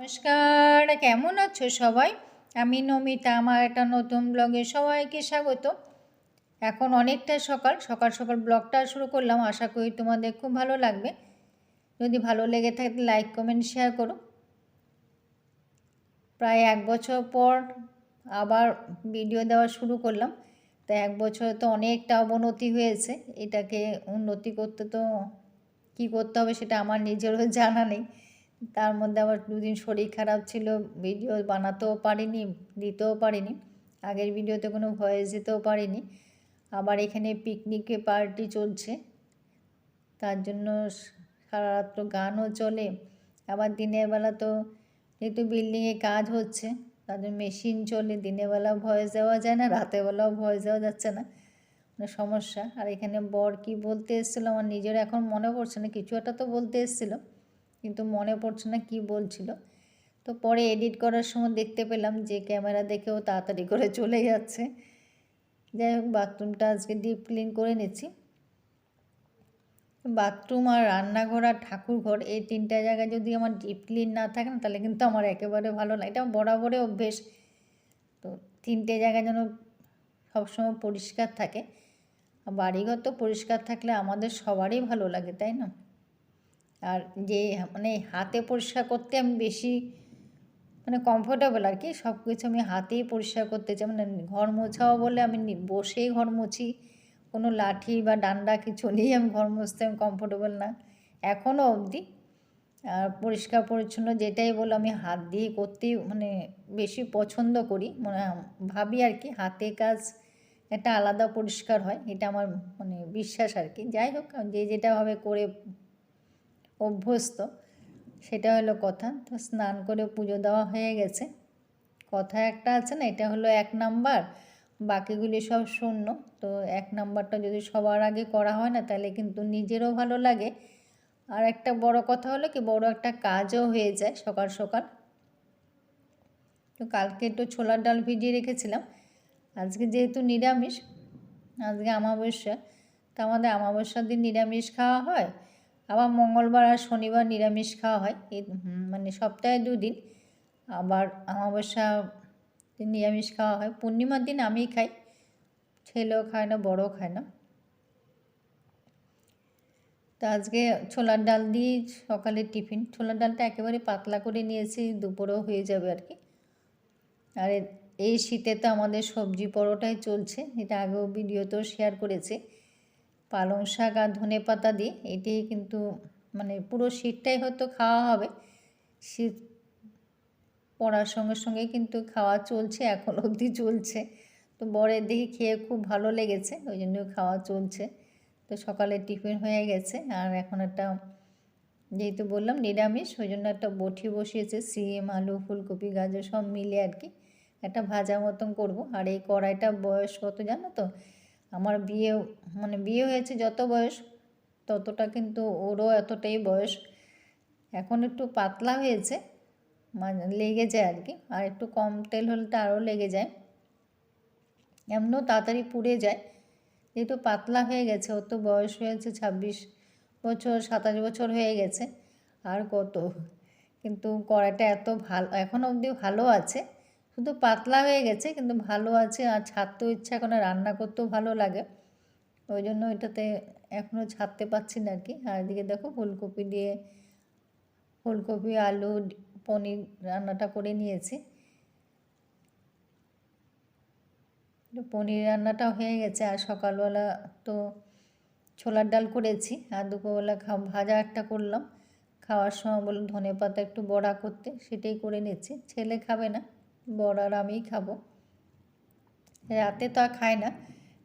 নমস্কার, কেমন আছো সবাই? আমি নমিতা, আমার একটা নতুন ব্লগে সবাইকে স্বাগত। এখন অনেকটা সকাল সকাল সকাল ব্লগটা শুরু করলাম, আশা করি তোমাদের খুব ভালো লাগবে। যদি ভালো লেগে থাকে, লাইক, কমেন্ট, শেয়ার করো। প্রায় এক বছর পর আবার ভিডিও দেওয়া শুরু করলাম। তো এক বছরে তো অনেকটা অবনতি হয়েছে, এটাকে উন্নতি করতে তো কি করতে হবে সেটা আমার নিজেরও জানা নেই। তার মধ্যে আবার দুদিন শরীর খারাপ ছিল ভিডিও বানাতেও পারিনি, দিতেও পারিনি, আগের ভিডিওতে কোনো ভয়েস দিতেও পারিনি। আবার এখানে পিকনিকে পার্টি চলছে, তার জন্য সারা রাত্র গানও চলে, আবার দিনের বেলা তো যেহেতু বিল্ডিংয়ে কাজ হচ্ছে তাদের মেশিন চলে, দিনের বেলা ভয়েস দেওয়া যায় না রাতের বেলাও ভয়েস দেওয়া যাচ্ছে না মানে সমস্যা। আর এখানে বর কি বলতে এসেছিল আমার নিজের এখন মনে পড়ছে না, কিছু একটা তো বলতে এসেছিল। কিন্তু মনে পড়ছে না কি বলছিল। তো পরে এডিট করার সময় দেখতে পেলাম যে ক্যামেরা দেখেও তাড়াতাড়ি করে চলে যাচ্ছে। যাই হোক, বাথরুমটা আজকে ডিপ ক্লিন করে নিচ্ছি। বাথরুম আর রান্নাঘর আর ঠাকুরঘর এই তিনটা জায়গায় যদি আমার ডিপ ক্লিন না থাকে না, তাহলে কিন্তু আমার একেবারে ভালো লাগে এটা বরাবরে অভ্যেস। তো তিনটে জায়গা যেন সবসময় পরিষ্কার থাকে। বাড়িঘর তো পরিষ্কার থাকলে আমাদের সবারই ভালো লাগে, তাই না? আর যে মানে হাতে পরিষ্কার করতে আমি বেশি মানে কমফোর্টেবল আর কি সব কিছু আমি হাতেই পরিষ্কার করতে চাই। মানে ঘর মোছাও বলে আমি বসেই ঘর মুছি। কোনো লাঠি বা ডান্ডা কিছু নিয়ে আমি ঘর মুছতে আমি কমফোর্টেবল না। এখনও অবধি। আর পরিষ্কার পরিচ্ছন্ন যেটাই বলো আমি হাত দিয়ে করতেই মানে বেশি পছন্দ করি। মানে ভাবি আর কি, হাতে কাজ একটা আলাদা পরিষ্কার হয়। এটা আমার মানে বিশ্বাস আর কি। যাই হোক, যে যেটাভাবে করে অভ্যস্ত, সেটা হলো কথা। তো স্নান করে পুজো দেওয়া হয়ে গেছে। কথা একটা আছে না, এটা হলো এক নাম্বার। বাকিগুলি সব শূন্য। তো এক নাম্বারটা যদি সবার আগে করা হয় না, তাহলে কিন্তু নিজেরও ভালো লাগে। আর একটা বড় কথা হলো কি, বড় একটা কাজও হয়ে যায় সকাল সকাল। তো কালকে একটু ছোলার ডাল ভিজিয়ে রেখেছিলাম। আজকে যেহেতু নিরামিষ, আজকে আমাবস্যা, তো আমাদের আমাবস্যার দিন নিরামিষ খাওয়া হয়। আবার মঙ্গলবার আর শনিবার নিরামিষ খাওয়া হয়। এই মানে সপ্তাহে দুদিন। আবার অমাবস্যা নিরামিষ খাওয়া হয়। পূর্ণিমার দিন আমি খাই। ছেলেও খায় না, বড়ও খায় না। তো আজকে ছোলার ডাল দিয়ে সকালের টিফিন। ছোলার ডালটা একেবারে পাতলা করে নিয়েছি, দুপুরেও হয়ে যাবে আর কি। আর এই শীতে তো আমাদের সবজি পরোটাই চলছে। এটা আগেও ভিডিওতেও শেয়ার করেছে। পালং শাক আর ধনে পাতা দিয়ে এটি কিন্তু মানে পুরো শীতটাই হয়তো খাওয়া হবে। শীত পড়ার সঙ্গে সঙ্গে কিন্তু খাওয়া চলছে, এখন অবধি চলছে। তো বরের দেখি খেয়ে খুব ভালো লেগেছে, ওই জন্য খাওয়া চলছে। তো সকালে টিফিন হয়ে গেছে, আর এখন একটা যেহেতু বললাম নিরামিষ, ওই জন্য একটা বটি বসিয়েছে, সিম, আলু, ফুলকপি, গাজর সব মিলে আর কি। একটা ভাজা মতন করব, আর এই কড়াইটা বয়স কত জানো তো? আমার বিয়ে মানে বিয়ে হয়েছে যত বয়স, ততটা কিন্তু ওরও এতটাই বয়স। এখন একটু পাতলা হয়েছে মানে লেগে যায় আর কি, আর একটু কম তেল হলে তো আরও লেগে যায়। এমনও তাড়াতাড়ি পুড়ে যায়, যেহেতু পাতলা হয়ে গেছে, ওর তো বয়স হয়েছে ছাব্বিশ বছর, সাতাশ বছর হয়ে গেছে, আর কত? কিন্তু কড়াইটা এত ভালো, এখন অবধি ভালো আছে শুধু পাতলা হয়ে গেছে, কিন্তু ভালো আছে আর ছাড়তেও ইচ্ছা করে রান্না করতেও ভালো লাগে। ওই জন্য এটাতে এখনও ছাড়তে পারছি না কি আর এদিকে দেখো ফুলকপি দিয়ে ফুলকপি, আলু পনির রান্নাটা করে নিয়েছি। পনির রান্নাটা হয়ে গেছে আর সকালবেলা তো ছোলার ডাল করেছি আর দুপুরবেলা খা, ভাজা একটা করলাম। খাওয়ার সময় বললাম ধনে পাতা একটু বড়া করতে, সেটাই করে নিচ্ছি। ছেলে খাবে না। বড়া আর আমিই খাব। রাতে তো আর খায় না।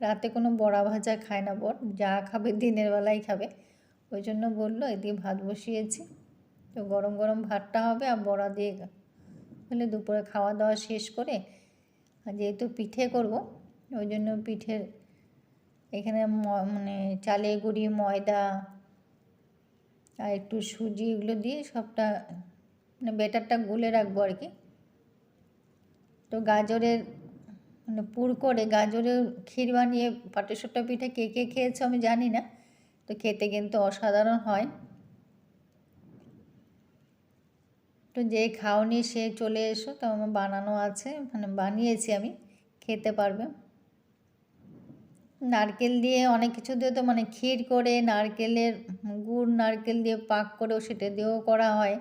রাতে কোনো বড়া ভাজা খায় না বর। যা খাবে দিনের বেলাই খাবে। ওই জন্য বলল, এদিকে ভাত বসিয়েছি। তো গরম গরম ভাতটা হবে আর বড়া দিয়ে হলে দুপুরে খাওয়া দাওয়া শেষ করে আর যেহেতু পিঠে করব, ওই জন্য পিঠের এখানে মানে চালে গুঁড়ি, ময়দা আর একটু সুজি এগুলো দিয়ে সবটা মানে বেটারটা গুলে রাখব আর কি। তো গাজরের মানে পুর করে গাজরের ক্ষীর বানিয়ে পাটিসাপটা পিঠে কে কে খেয়েছো আমি জানি না, তো খেতে কিন্তু অসাধারণ হয়। তো যে খাওনি সে চলে এসো, তো আমার বানানো আছে মানে বানিয়েছি আমি, খেতে পারবে। নারকেল দিয়ে অনেক কিছু দিয়ে তো মানে ক্ষীর করে, নারকেলের গুড় নারকেল দিয়ে পাক করেও সেটা দিয়েও করা হয়,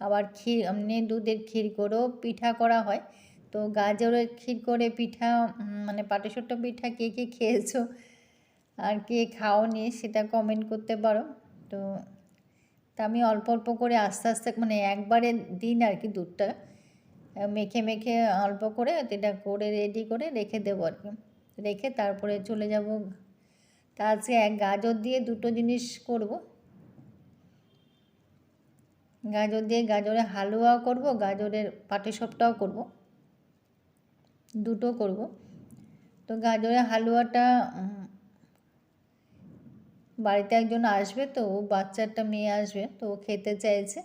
আবার ক্ষীর, এমনি দুধের ক্ষীর করেও পিঠা করা হয়। তো গাজরের ক্ষীর করে পিঠা মানে পাটিসুট্টা পিঠা কে কে খেয়েছো আর কে খাও খাওনি সেটা কমেন্ট করতে পারো। তো তা আমি অল্প অল্প করে আস্তে আস্তে মানে একবারে দিন আর কি দুধটা, মেখে মেখে অল্প করে এটা করে রেডি করে রেখে দেবো আর কি। রেখে তারপরে চলে যাব। তা আজকে এক গাজর দিয়ে দুটো জিনিস করব। গাজর দিয়ে গাজরের হালুয়াও করব, গাজরের পাটিসাপটাও করব। দুটো করব। তো গাজরের হালুয়াটা বাড়িতে একজন আসবে তো, ও বাচ্চাটা মেয়ে আসবে, তো ও খেতে চাইছে।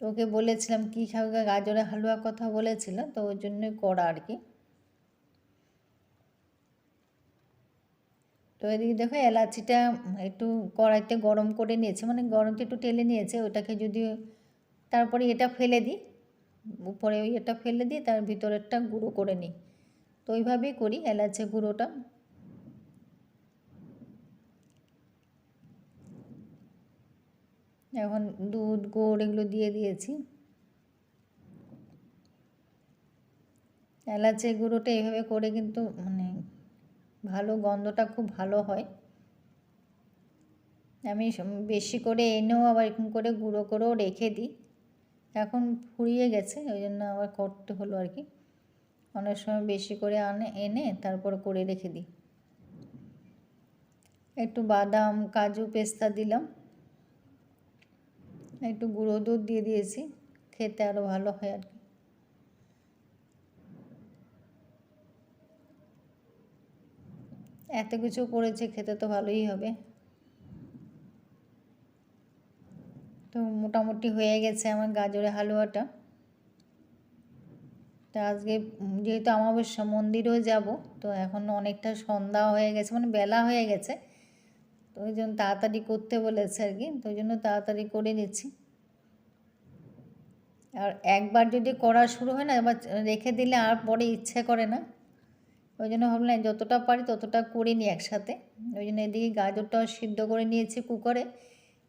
ওকে বলেছিলাম, কী খাবে? গাজরের হালুয়া কথা বলেছিল, তো ওই জন্যই করা আর কি। তো এদিকে দেখো, এলাচিটা একটু কড়াইতে গরম করে নিয়েছে মানে গরমটা একটু টেলে নিয়েছে, ওটাকে যদি তারপরে এটা ফেলে দিই উপরে ওই এটা ফেলে দিই তার ভিতরেরটা গুঁড়ো করে নিই। তো ওইভাবেই করি এলাচে গুঁড়োটা। এখন দুধ, গুড় এগুলো দিয়ে দিয়েছি। এলাচের গুঁড়োটা এইভাবে করে কিন্তু মানে ভালো গন্ধটা খুব ভালো হয়। আমি বেশি করে এনেও আবার এরকম করে গুঁড়ো করেও রেখে দিই। এখন ফুরিয়ে গেছে, ওই জন্য আবার করতে হলো আর কি। অনেক সময় বেশি করে আনে, এনে তারপর করে রেখে দিই। একটু বাদাম, কাজু, পেস্তা দিলাম। একটু গুঁড়ো দুধ দিয়ে দিয়েছি, খেতে আরও ভালো হয় আর কি। এত কিছু করেছে, খেতে তো ভালোই হবে। তো মোটামুটি হয়ে গেছে আমার গাজরের হালুয়াটা। তা আজকে যেহেতু অমাবস্যা, মন্দিরেও যাব, তো এখন অনেকটা সন্ধ্যা হয়ে গেছে মানে বেলা হয়ে গেছে। তো ওই জন্য তাড়াতাড়ি করতে বলেছে আর কি, তো ওই জন্য তাড়াতাড়ি করে নিচ্ছি। আর একবার যদি করা শুরু হয় না, এবার রেখে দিলে আর পরে ইচ্ছে করে না। ওই জন্য ভাবলাম যতটা পারি ততটা করে নিই একসাথে। ওই জন্য এদিকে গাজরটাও সিদ্ধ করে নিয়েছি কুকারে।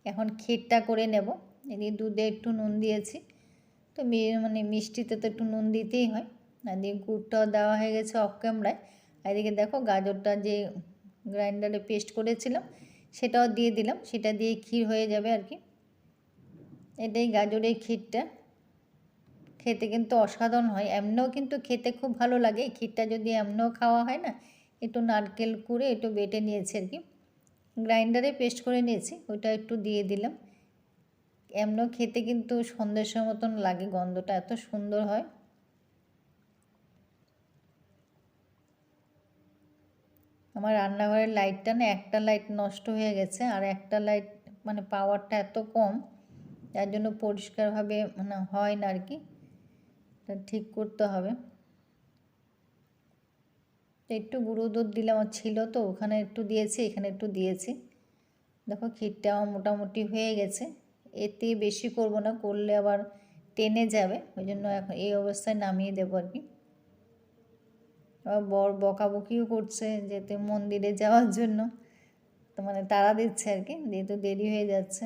এখন ক্ষীরটা করে নেব। এদিকে দুধে একটু নুন দিয়েছি। তো মানে মিষ্টিতে তো একটু নুন দিতেই হয়। এদিকে গুড়টাও দেওয়া হয়ে গেছে অফ ক্যামেরায় এদিকে দেখো গাজরটা যে গ্রাইন্ডারে পেস্ট করেছিলাম, সেটাও দিয়ে দিলাম। সেটা দিয়ে ক্ষীর হয়ে যাবে আর কি। এটাই গাজরের ক্ষীরটা। খেতে কিন্তু অসাধারণ হয়। এমনিও কিন্তু খেতে খুব ভালো লাগে। ক্ষীরটা যদি এমনিও খাওয়া হয় না, একটু নারকেল কুড়ে একটু বেটে নিয়েছি আর কি। গ্রাইন্ডারে পেস্ট করে নিয়েছি ওইটা একটু দিয়ে দিলাম। এমনও খেতে কিন্তু সন্দেশের মতন লাগে, গন্ধটা এত সুন্দর হয়। আমার রান্নাঘরের লাইটটা না একটা লাইট নষ্ট হয়ে গেছে, আর একটা লাইট মানে পাওয়ারটা এত কম, যার জন্য পরিষ্কারভাবে মানে হয় না আর কি। ঠিক করতে হবে। একটু গুঁড়ো দুধ দিলাম ছিল তো, ওখানে একটু দিয়েছি, এখানে একটু দিয়েছি। দেখো ক্ষীরটাও মোটামুটি হয়ে গেছে। এতে বেশি করব না, করলে আবার টেনে যাবে, ওই জন্য এখন এই অবস্থায় নামিয়ে দেবো আর কি। আবার বর বকাবকিও করছে যেতে মন্দিরে যাওয়ার জন্য, তো মানে তারা দিচ্ছে আর কি, যেহেতু দেরি হয়ে যাচ্ছে।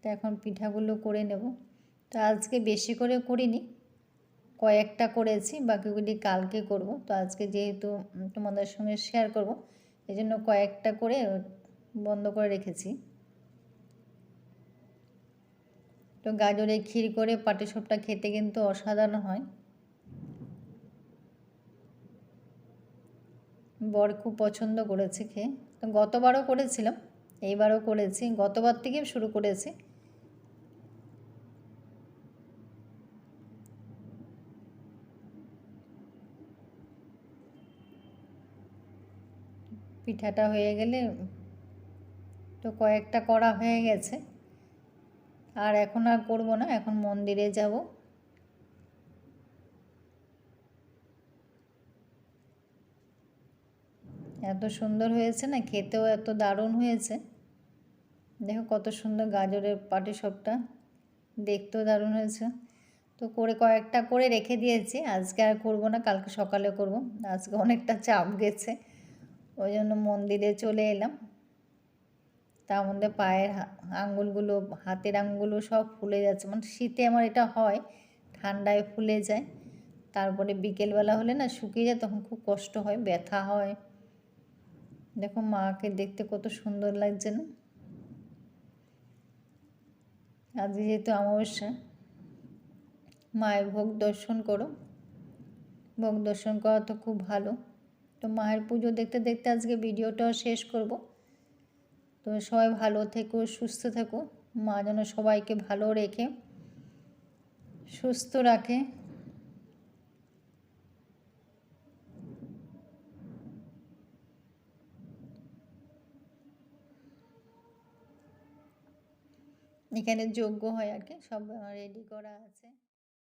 তো এখন পিঠাগুলো করে নেব। তো আজকে বেশি করে করিনি। কয়েকটা করেছি, বাকিগুলি কালকে করব। তো আজকে যেহেতু তোমাদের সঙ্গে শেয়ার করব এই জন্য কয়েকটা করে বন্ধ করে রেখেছি। তো গাজরে ক্ষীর করে পাটিসাপটা খেতে কিন্তু অসাধারণ হয়। বর খুব পছন্দ করেছে খেয়ে। তো গতবারও করেছিলাম, এইবারও করেছি, গতবার থেকে শুরু করেছি। পিঠাটা হয়ে গেলে তো কয়েকটা করা হয়ে গেছে। আর এখন আর করব না, এখন মন্দিরে যাব। এত সুন্দর হয়েছে না, খেতেও এত দারুণ হয়েছে। দেখো কত সুন্দর গাজরের পাটি সবটা, দেখতেও দারুণ হয়েছে। তো করে কয়েকটা করে রেখে দিয়েছি, আজকে আর করব না, কালকে সকালে করব। আজকে অনেকটা চাপ গেছে। ওই জন্য মন্দিরে চলে এলাম। তার মধ্যে পায়ের আঙ্গুলগুলো, হাতের আঙ্গুলগুলো সব ফুলে যাচ্ছে। মানে শীতে আমার এটা হয়, ঠান্ডায় ফুলে যায়। তারপরে বিকেলবেলা হলে না শুকিয়ে যায়, তখন খুব কষ্ট হয়, ব্যথা হয়। দেখো মাকে দেখতে কত সুন্দর লাগছে না? আজকে যেহেতু অমাবস্যা, মায়ের ভোগ দর্শন করো। ভোগ দর্শন করা তো খুব ভালো। তো মায়ের পুজো দেখতে দেখতে আজকে ভিডিওটাও শেষ করব। তো সবাই ভালো থেকো, সুস্থ থেকো। মা যেন সবাইকে ভালো রেখে, সুস্থ রাখে। এখানে যোগ্য হয় আর কি, সব রেডি করা আছে।